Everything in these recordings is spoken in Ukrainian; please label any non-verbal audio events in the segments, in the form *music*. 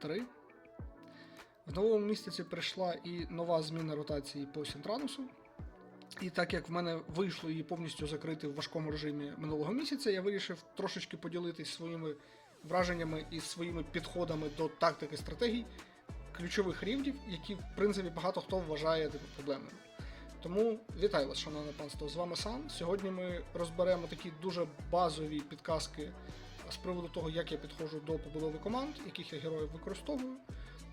3. В новому місяці прийшла і нова зміна ротації по Сінтранусу. І так як в мене вийшло її повністю закрити в важкому режимі минулого місяця, я вирішив трошечки поділитись своїми враженнями і своїми підходами до тактики стратегій ключових рівнів, які, в принципі, багато хто вважає типу, проблемними. Тому вітаю вас, шановне панство. З вами Сан. Сьогодні ми розберемо такі дуже базові підказки з приводу того, як я підходжу до побудови команд, яких я героїв використовую,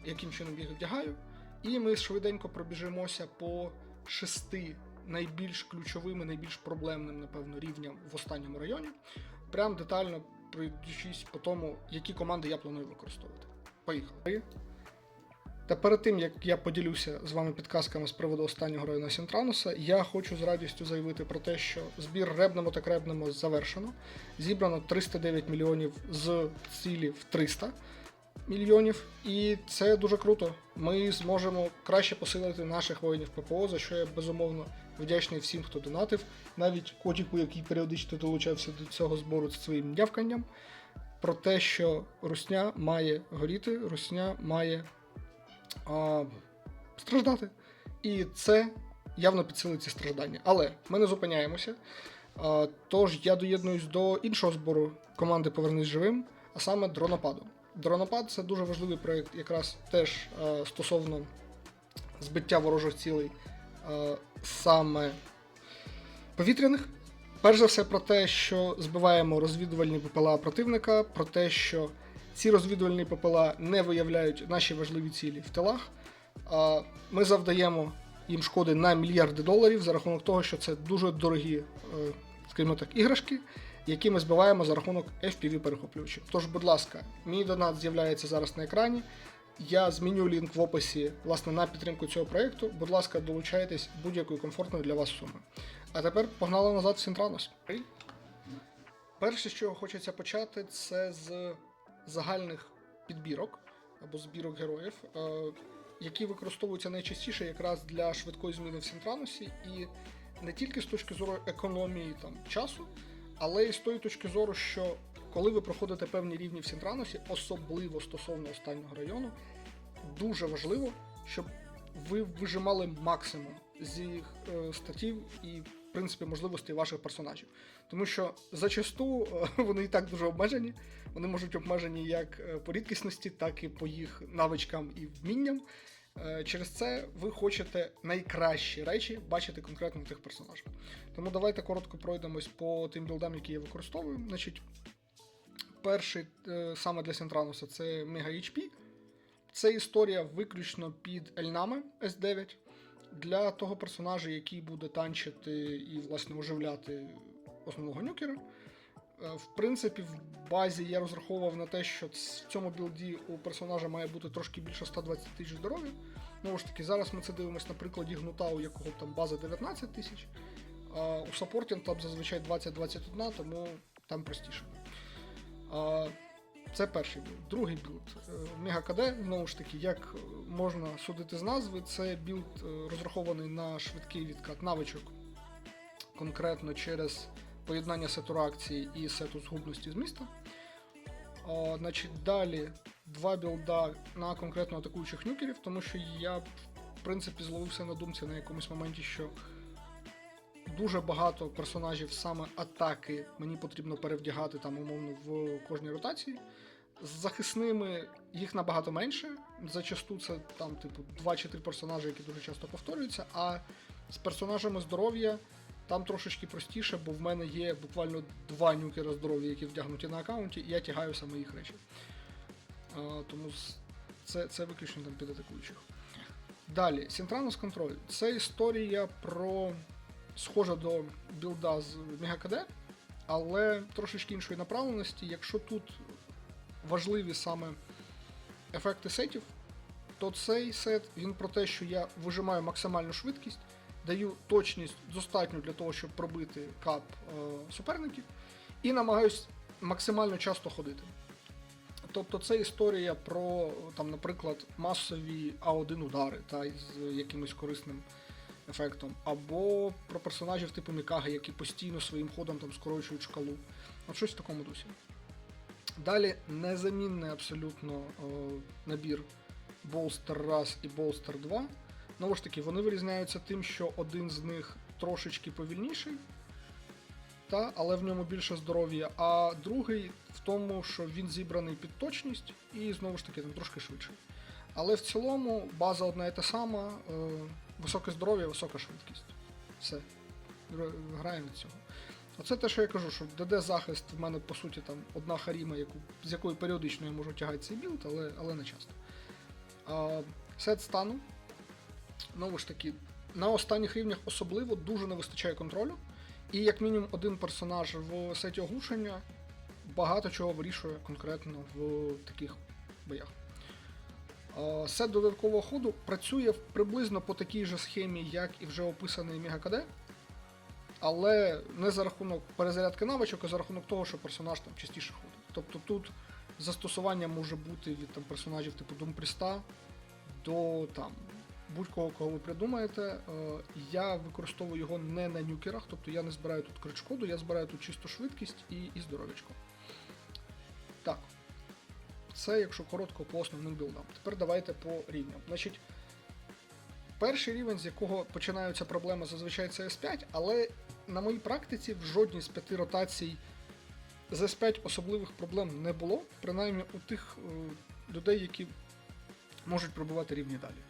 яким чином їх вдягаю. І ми швиденько пробіжимося по шести найбільш ключовим і найбільш проблемним, напевно, рівням в останньому районі. Прям детально пройдучись по тому, які команди я планую використовувати. Поїхали. Та перед тим, як я поділюся з вами підказками з приводу останнього району Сінтрануса, я хочу з радістю заявити про те, що збір ребнемо та кребнемо завершено. Зібрано 309 мільйонів з цілі в 300 мільйонів, і це дуже круто. Ми зможемо краще посилити наших воїнів ППО, за що я безумовно вдячний всім, хто донатив, навіть котіку, який періодично долучався до цього збору з своїм нявканням. Про те, що русня має горіти, русня має а, страждати. І це явно підсилить ці страждання. Але ми не зупиняємося. А, тож я доєднуюсь до іншого збору команди Повернись живим, а саме дронопаду. Дронопад це дуже важливий проєкт, якраз теж а, стосовно збиття ворожих цілей а, саме повітряних. Перш за все про те, що збиваємо розвідувальні ППЛА противника, про те, що ці розвідувальні ППЛА не виявляють наші важливі цілі в тилах. Ми завдаємо їм шкоди на мільярди доларів за рахунок того, що це дуже дорогі, е, скажімо так, іграшки, які ми збиваємо за рахунок fpv перехоплювачів. Тож, будь ласка, мій донат з'являється зараз на екрані. Я зміню лінк в описі власне на підтримку цього проєкту. Будь ласка, долучайтесь будь-якої комфортної для вас суми. А тепер погнали назад в Сінтранос. Перше, з чого хочеться почати, це з загальних підбірок або збірок героїв, е, які використовуються найчастіше якраз для швидкої зміни в Сінтранусі, і не тільки з точки зору економії там, часу, але й з тої точки зору, що коли ви проходите певні рівні в Сінтранусі, особливо стосовно останнього району, дуже важливо, щоб ви вижимали максимум з їх е, статів і, принципі, можливостей ваших персонажів. Тому що зачасту е, *laughs* вони і так дуже обмежені. Вони можуть обмежені як е, по рідкісності, так і по їх навичкам і вмінням. Е, Через це ви хочете найкращі речі бачити конкретно тих персонажах. Тому давайте коротко пройдемось по тим білдам, які я використовую. Значить, перший саме для Сентрануса це Мега HP. Це історія виключно під Ельнами S9 для того персонажа, який буде танчити і, власне, оживляти основного нюкера. Е, В принципі, в базі я розраховував на те, що в цьому білді у персонажа має бути трошки більше 120 тисяч здоров'я. Знову ж таки, зараз ми це дивимося на прикладі гнута, у якого там база 19 тисяч. А у саппорті там зазвичай 20-21, тому там простіше. Це перший білд. Другий білд. е, Мега КД, знову ж таки, як можна судити з назви, це білд е, розрахований на швидкий відкат навичок, конкретно через поєднання сету реакції і сету згубності з міста. А, значить, далі два білда на конкретно атакуючих нюкерів, тому що я, в принципі, зловився на думці на якомусь моменті, що дуже багато персонажів саме атаки мені потрібно перевдягати там, умовно, в кожній ротації. З захисними їх набагато менше. Зачасту це там, типу, 2 чи 3 персонажі, які дуже часто повторюються. А з персонажами здоров'я там трошечки простіше, бо в мене є буквально два нюкера здоров'я, які вдягнуті на аккаунті, і я тягаю саме їх речі. А, тому це, це виключно там під атакуючих. Далі, Сінтранус контроль. Це історія про схожа до білда з МегаКД, але трошечки іншої направленості. Якщо тут важливі саме ефекти сетів, то цей сет він про те, що я вижимаю максимальну швидкість, даю точність достатню для того, щоб пробити кап е, суперників, і намагаюсь максимально часто ходити. Тобто це історія про, там, наприклад, масові А1 удари та з якимось корисним ефектом, або про персонажів типу Мікаги, які постійно своїм ходом там скорочують шкалу. От щось в такому дусі. Далі незамінний абсолютно е, набір Bolster раз і Bolster 2. Знову ж таки, вони вирізняються тим, що один з них трошечки повільніший, та, але в ньому більше здоров'я, а другий в тому, що він зібраний під точність і знову ж таки там трошки швидший. Але в цілому база одна і та сама, е, високе здоров'я, висока швидкість. Все. Гра- Граємо від цього. Оце те, що я кажу, що ДД захист в мене по суті там одна харіма, яку, з якою періодично я можу тягати цей білд, але, але не часто. А, сет стану. Знову ж таки, на останніх рівнях особливо дуже не вистачає контролю. І як мінімум один персонаж в сеті оглушення багато чого вирішує конкретно в таких боях. А, Сет додаткового ходу працює приблизно по такій же схемі, як і вже описаний Мега-КД, але не за рахунок перезарядки навичок, а за рахунок того, що персонаж там частіше ходить. Тобто тут застосування може бути від там, персонажів типу Думпріста до там, будь-кого, кого ви придумаєте. Е, Я використовую його не на нюкерах, тобто я не збираю тут крит-шкоду, я збираю тут чисто швидкість і, і здоров'ячко. Так. Це якщо коротко по основним білдам. Тепер давайте по рівням. Значить, перший рівень, з якого починаються проблеми, зазвичай це S5, але на моїй практиці в жодній з п'яти ротацій з S5 особливих проблем не було, принаймні у тих е, людей, які можуть пробувати рівні далі.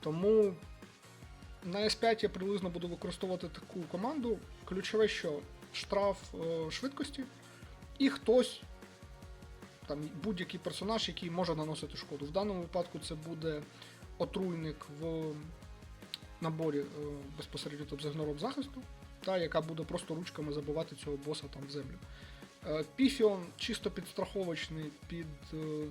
Тому на S5 я приблизно буду використовувати таку команду. Ключове, що штраф е, швидкості, і хтось, там будь-який персонаж, який може наносити шкоду. В даному випадку це буде отруйник в наборі е, безпосередньо тобто, з захисту, та яка буде просто ручками забивати цього боса там в землю. Е, Піфіон чисто підстраховочний під е,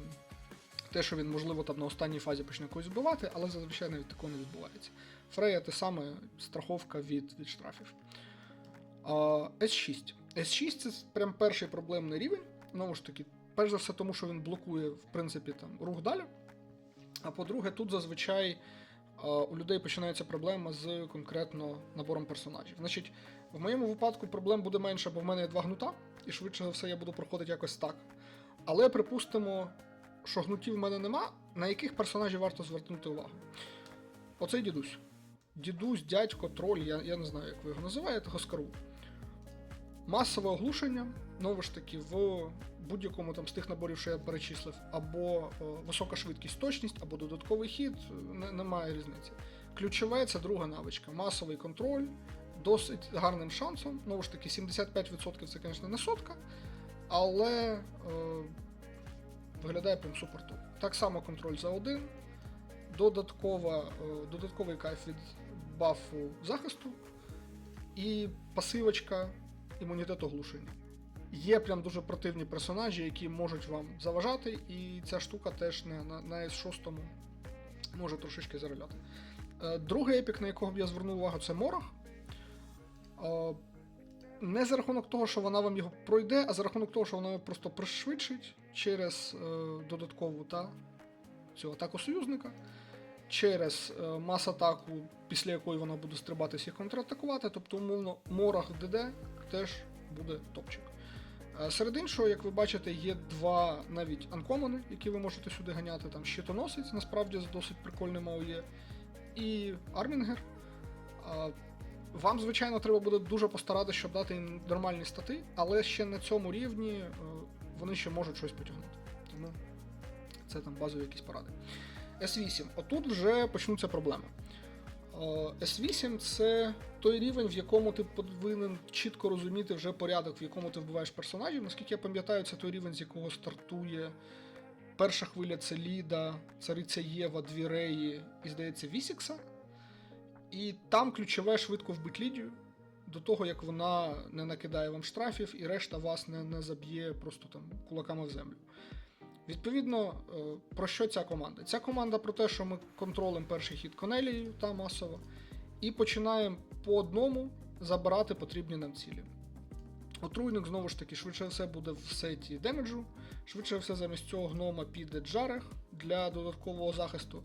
те, що він, можливо, там на останній фазі почне когось вбивати, але зазвичай навіть такого не відбувається. Фрея те саме страховка від, від штрафів. А, S6. S6 це прям перший проблемний рівень. Знову ж таки, перш за все, тому що він блокує, в принципі, там, рух далі. А по-друге, тут зазвичай а, у людей починається проблема з конкретно набором персонажів. Значить, в моєму випадку проблем буде менше, бо в мене є два гнута, і швидше за все я буду проходити якось так. Але припустимо, що гнутів в мене нема, на яких персонажів варто звернути увагу. Оцей дідусь. Дідусь, дядько, троль, я, я не знаю, як ви його називаєте, Госкару. Масове оглушення, знову ж таки, в будь-якому там з тих наборів, що я перечислив, або е, висока швидкість, точність, або додатковий хід, не, немає різниці. Ключове це друга навичка. Масовий контроль, досить гарним шансом. Знову ж таки, 75% це, звісно, не сотка, але е, виглядає прям супер топ. Так само контроль за один, додаткова, е, додатковий кайф від бафу захисту і пасивочка імунітет оглушення. Є прям дуже противні персонажі, які можуть вам заважати, і ця штука теж на, на, на S6 може трошечки заробляти. Е, Другий епік, на якого б я звернув увагу, це Морах. Е, Не за рахунок того, що вона вам його пройде, а за рахунок того, що вона його просто пришвидшить через е, додаткову та, цю атаку союзника, через мас-атаку, після якої вона буде стрибатися і контратакувати. Тобто, умовно, Морах ДД теж буде топчик. Е, Серед іншого, як ви бачите, є два навіть анкомани, які ви можете сюди ганяти. Там щитоносець, насправді з досить прикольним АОЄ, і Армінгер. Вам, звичайно, треба буде дуже постаратися, щоб дати їм нормальні стати, але ще на цьому рівні е, вони ще можуть щось потягнути. Тому це там базові якісь поради. S8. Отут вже почнуться проблеми. Е, S8 це той рівень, в якому ти повинен чітко розуміти вже порядок, в якому ти вбиваєш персонажів. Наскільки я пам'ятаю, це той рівень, з якого стартує перша хвиля це Ліда, цариця Єва, дві Реї і, здається, Вісікса. І там ключове швидко вбити Лідію до того, як вона не накидає вам штрафів і решта вас не, не заб'є просто там кулаками в землю. Відповідно, е, про що ця команда? Ця команда про те, що ми контролем перший хід Конелією та масово, і починаємо по одному забирати потрібні нам цілі. Отруйник, знову ж таки, швидше все буде в сеті демеджу, швидше все замість цього гнома піде Джарех для додаткового захисту.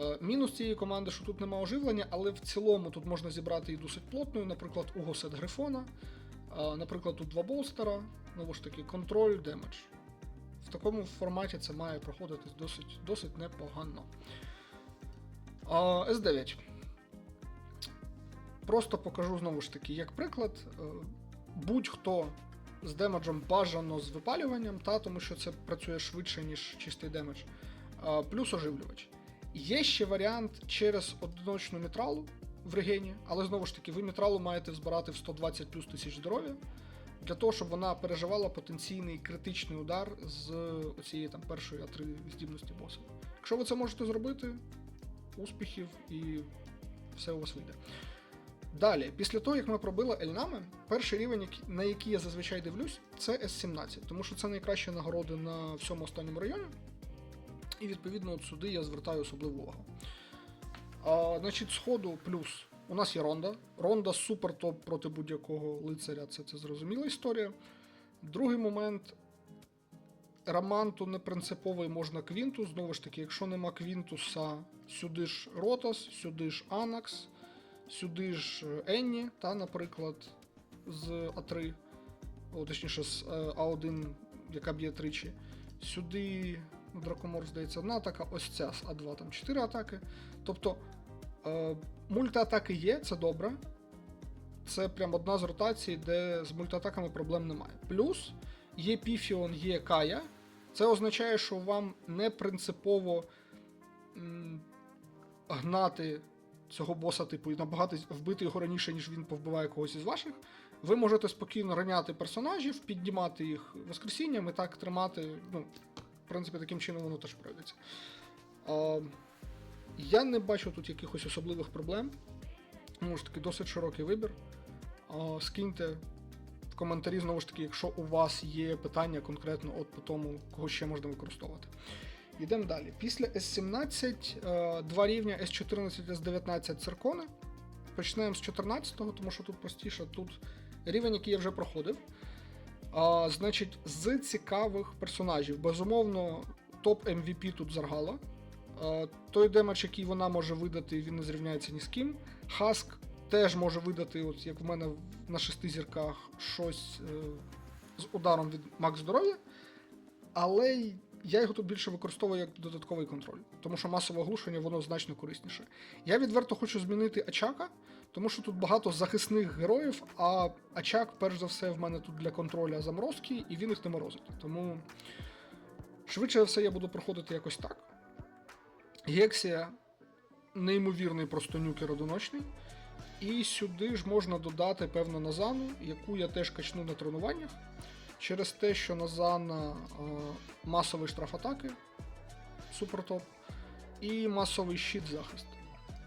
Е, Мінус цієї команди, що тут немає оживлення, але в цілому тут можна зібрати і досить плотною, наприклад, Угосет Грифона, е, наприклад, тут два болстера, знову ж таки, контроль, демедж. В такому форматі це має проходити досить, досить непогано. А, С9. Просто покажу знову ж таки, як приклад. Е, Будь-хто з демеджем бажано з випалюванням, та, тому що це працює швидше, ніж чистий демедж, плюс оживлювач. Є ще варіант через одиночну мітралу в регені, але знову ж таки, ви мітралу маєте збирати в 120 плюс тисяч здоров'я для того, щоб вона переживала потенційний критичний удар з оцієї там першої А3 здібності боса. Якщо ви це можете зробити, успіхів і все у вас вийде. Далі, після того, як ми пробили Ельнами, перший рівень, на який я зазвичай дивлюсь, це С17, тому що це найкращі нагороди на всьому останньому районі. І відповідно от сюди я звертаю особливу увагу. А, значить, сходу плюс. У нас є Ронда. Ронда супер топ проти будь-якого лицаря, це, це зрозуміла історія. Другий момент. Раманту не принциповий можна Квінтус. Знову ж таки, якщо нема Квінтуса, сюди ж Ротас, сюди ж Анакс, сюди ж е, Енні, та, наприклад, з А3, о, точніше, з е, А1, яка б'є тричі. Сюди ну, Дракомор, здається, одна атака, ось ця з А2, там 4 атаки. Тобто мультиатаки є, це добре. Це прям одна з ротацій, де з мультиатаками проблем немає. Плюс є Піфіон, є Кая. Це означає, що вам не принципово м, гнати цього боса, типу, і набагато вбити його раніше, ніж він повбиває когось із ваших. Ви можете спокійно раняти персонажів, піднімати їх воскресінням і так тримати. Ну, в принципі, таким чином воно теж пройдеться. Я не бачу тут якихось особливих проблем. Знову ж таки, досить широкий вибір. Скиньте в коментарі, знову ж таки, якщо у вас є питання конкретно от по тому, кого ще можна використовувати. Йдемо далі. Після S17 е, два рівня S14 S19 циркони. Почнемо з 14-го, тому що тут простіше. Тут рівень, який я вже проходив. Значить, з цікавих персонажів. Безумовно, топ MVP тут Заргала. А, той демедж, який вона може видати, він не зрівняється ні з ким. Хаск теж може видати, от як в мене на шести зірках, щось е, з ударом від макс здоров'я. Але я його тут більше використовую як додатковий контроль, тому що масове оглушення воно значно корисніше. Я відверто хочу змінити Ачака, тому що тут багато захисних героїв, а Ачак, перш за все, в мене тут для контроля заморозки, і він їх не морозить. Тому швидше за все я буду проходити якось так. Гексія неймовірний просто нюкер одиночний. І сюди ж можна додати певну назану, яку я теж качну на тренуваннях. Через те, що Назана е, масовий штраф атаки, супер топ, і масовий щит захист.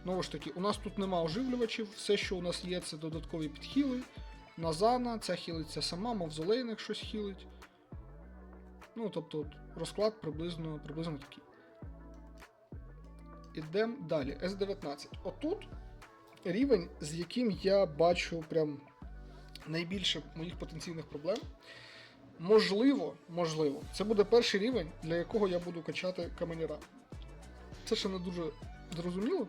Знову ж таки, у нас тут нема оживлювачів, все, що у нас є, це додаткові підхіли. Назана, ця хілиться сама, мавзолейник щось хілить. Ну, тобто, розклад приблизно, приблизно такий. Ідемо далі. С19. Отут рівень, з яким я бачу прям найбільше моїх потенційних проблем. Можливо, можливо, це буде перший рівень, для якого я буду качати каменяра. Це ще не дуже зрозуміло,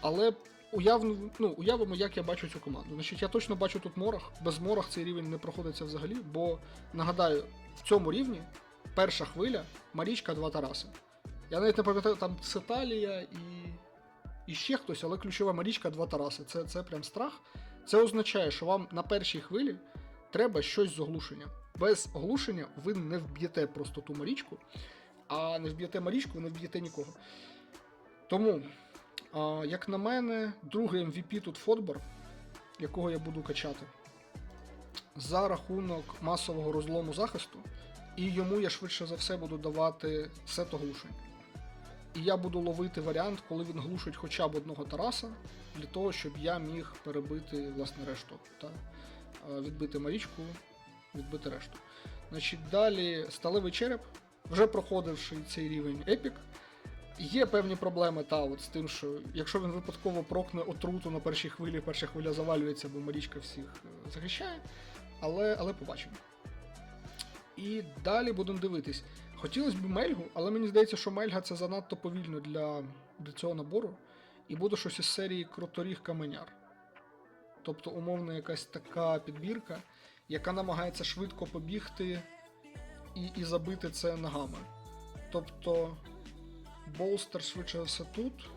але уявно, ну, уявимо, як я бачу цю команду. Значить, я точно бачу тут морах. Без морах цей рівень не проходиться взагалі, бо нагадаю, в цьому рівні перша хвиля Марічка, два Тараси. Я навіть не пам'ятаю, там Циталія і, і ще хтось, але ключова Марічка, два Тараси. Це, це прям страх. Це означає, що вам на першій хвилі треба щось з оглушенням. Без оглушення ви не вб'єте просто ту Марічку, а не вб'єте Марічку, ви не вб'єте нікого. Тому, а, як на мене, другий MVP тут Фотбор, якого я буду качати, за рахунок масового розлому захисту, і йому я швидше за все буду давати сет оглушень. І я буду ловити варіант, коли він глушить хоча б одного Тараса, для того, щоб я міг перебити власне решту. Та е, відбити Марічку, відбити решту. Значить, далі сталевий череп, вже проходивши цей рівень епік. Є певні проблеми та от з тим, що якщо він випадково прокне отруту на першій хвилі, перша хвиля завалюється, бо Марічка всіх е, захищає. Але, але побачимо. І далі будемо дивитись. Хотілося б Мельгу, але мені здається, що Мельга це занадто повільно для, для цього набору. І буде щось із серії Круторіг Каменяр. Тобто, умовно, якась така підбірка, яка намагається швидко побігти і, і забити це ногами. Тобто болстер швидше все тут.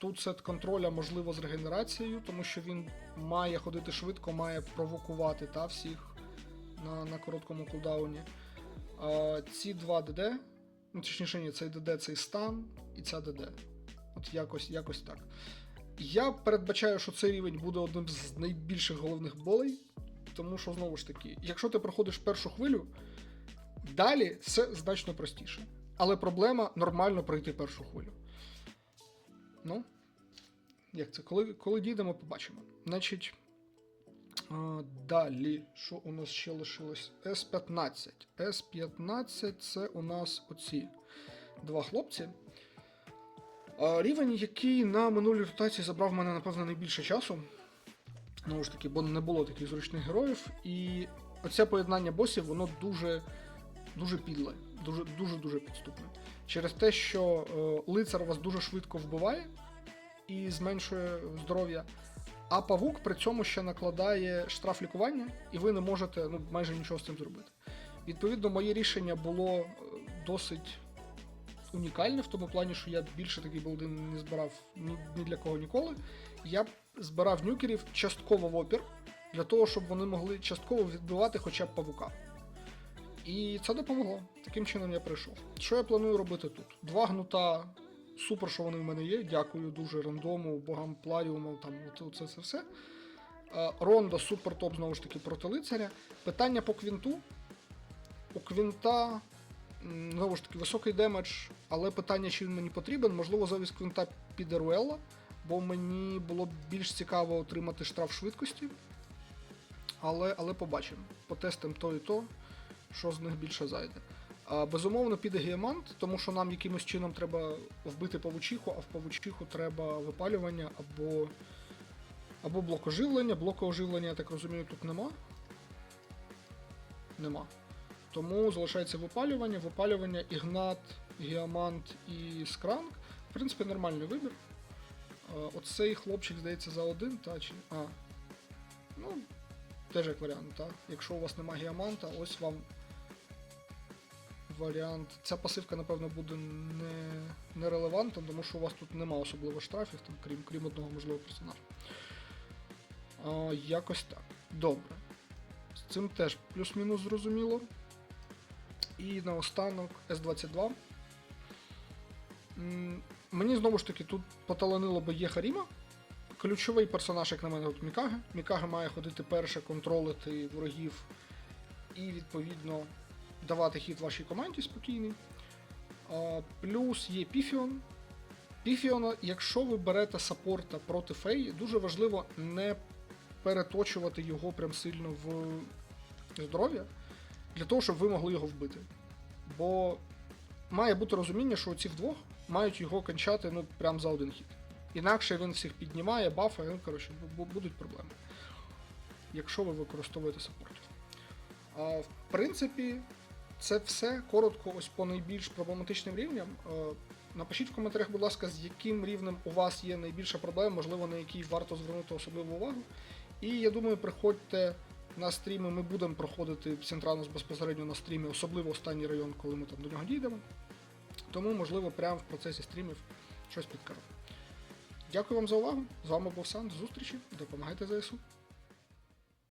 Тут сет контроля можливо з регенерацією, тому що він має ходити швидко, має провокувати та, всіх на, на короткому кулдауні. Ці два ДД, ну точніше, ні, цей ДД, цей стан і ця ДД. От якось, якось так. Я передбачаю, що цей рівень буде одним з найбільших головних болей, тому що знову ж таки, якщо ти проходиш першу хвилю, далі все значно простіше. Але проблема нормально пройти першу хвилю. Ну, як це? Коли, коли дійдемо, побачимо. Значить, далі, що у нас ще лишилось? С-15. С-15 це у нас оці два хлопці. Рівень, який на минулій ротації забрав мене, напевно, найбільше часу. Знову ж таки, бо не було таких зручних героїв. І оце поєднання босів, воно дуже, дуже підле, дуже дуже дуже підступне. Через те, що е, лицар вас дуже швидко вбиває і зменшує здоров'я. А павук при цьому ще накладає штраф лікування, і ви не можете ну, майже нічого з цим зробити. Відповідно, моє рішення було е, досить унікальне в тому плані, що я більше такий болдин не збирав ні, ні для кого ніколи. Я збирав нюкерів частково в опір, для того, щоб вони могли частково відбивати хоча б павука. І це допомогло. Таким чином я прийшов. Що я планую робити тут? Два гнута. Супер, що вони в мене є. Дякую дуже рандому, богам Пларіуму, там от, це, все. Рондо супер топ, знову ж таки, проти лицаря. Питання по квінту. У квінта, знову ж таки, високий демедж, але питання, чи він мені потрібен. Можливо, замість квінта піде Руелла, бо мені було б більш цікаво отримати штраф швидкості. Але, але побачимо. Потестимо то і то, що з них більше зайде. Безумовно, піде гіамант, тому що нам якимось чином треба вбити павучиху, а в павучиху треба випалювання або, або блокоживлення. Блокооживлення, я так розумію, тут нема. Нема. Тому залишається випалювання, випалювання, ігнат, гіамант і скранк. В принципі, нормальний вибір. Оцей хлопчик, здається, за один, та чи. А. Ну, теж як варіант, так? Якщо у вас немає гіаманта, ось вам варіант. Ця пасивка, напевно, буде не, нерелевантна, тому що у вас тут нема особливо штрафів, там, крім, крім одного можливого персонажа. А, якось так. Добре. З цим теж плюс-мінус зрозуміло. І наостанок S22. Мені знову ж таки тут поталанило, бо є Харіма. Ключовий персонаж, як на мене, тут Мікага. Мікага має ходити перше, контролити ворогів і, відповідно, давати хід вашій команді спокійний. Плюс є Піфіон. Піфіона, якщо ви берете саппорта проти феї, дуже важливо не переточувати його прям сильно в здоров'я, для того, щоб ви могли його вбити. Бо має бути розуміння, що ці вдвох мають його кончати ну, прям за один хід. Інакше він всіх піднімає, бафає, ну, коротше, бу- бу- будуть проблеми. Якщо ви використовуєте саппортів. А, в принципі, це все коротко, ось по найбільш проблематичним рівням. Е, Напишіть в коментарях, будь ласка, з яким рівнем у вас є найбільша проблема, можливо, на який варто звернути особливу увагу. І я думаю, приходьте на стріми, ми будемо проходити Сінтранус безпосередньо на стрімі, особливо останній район, коли ми там до нього дійдемо. Тому, можливо, прямо в процесі стрімів щось підкажу. Дякую вам за увагу. З вами був Сан. До зустрічі. Допомагайте ЗСУ.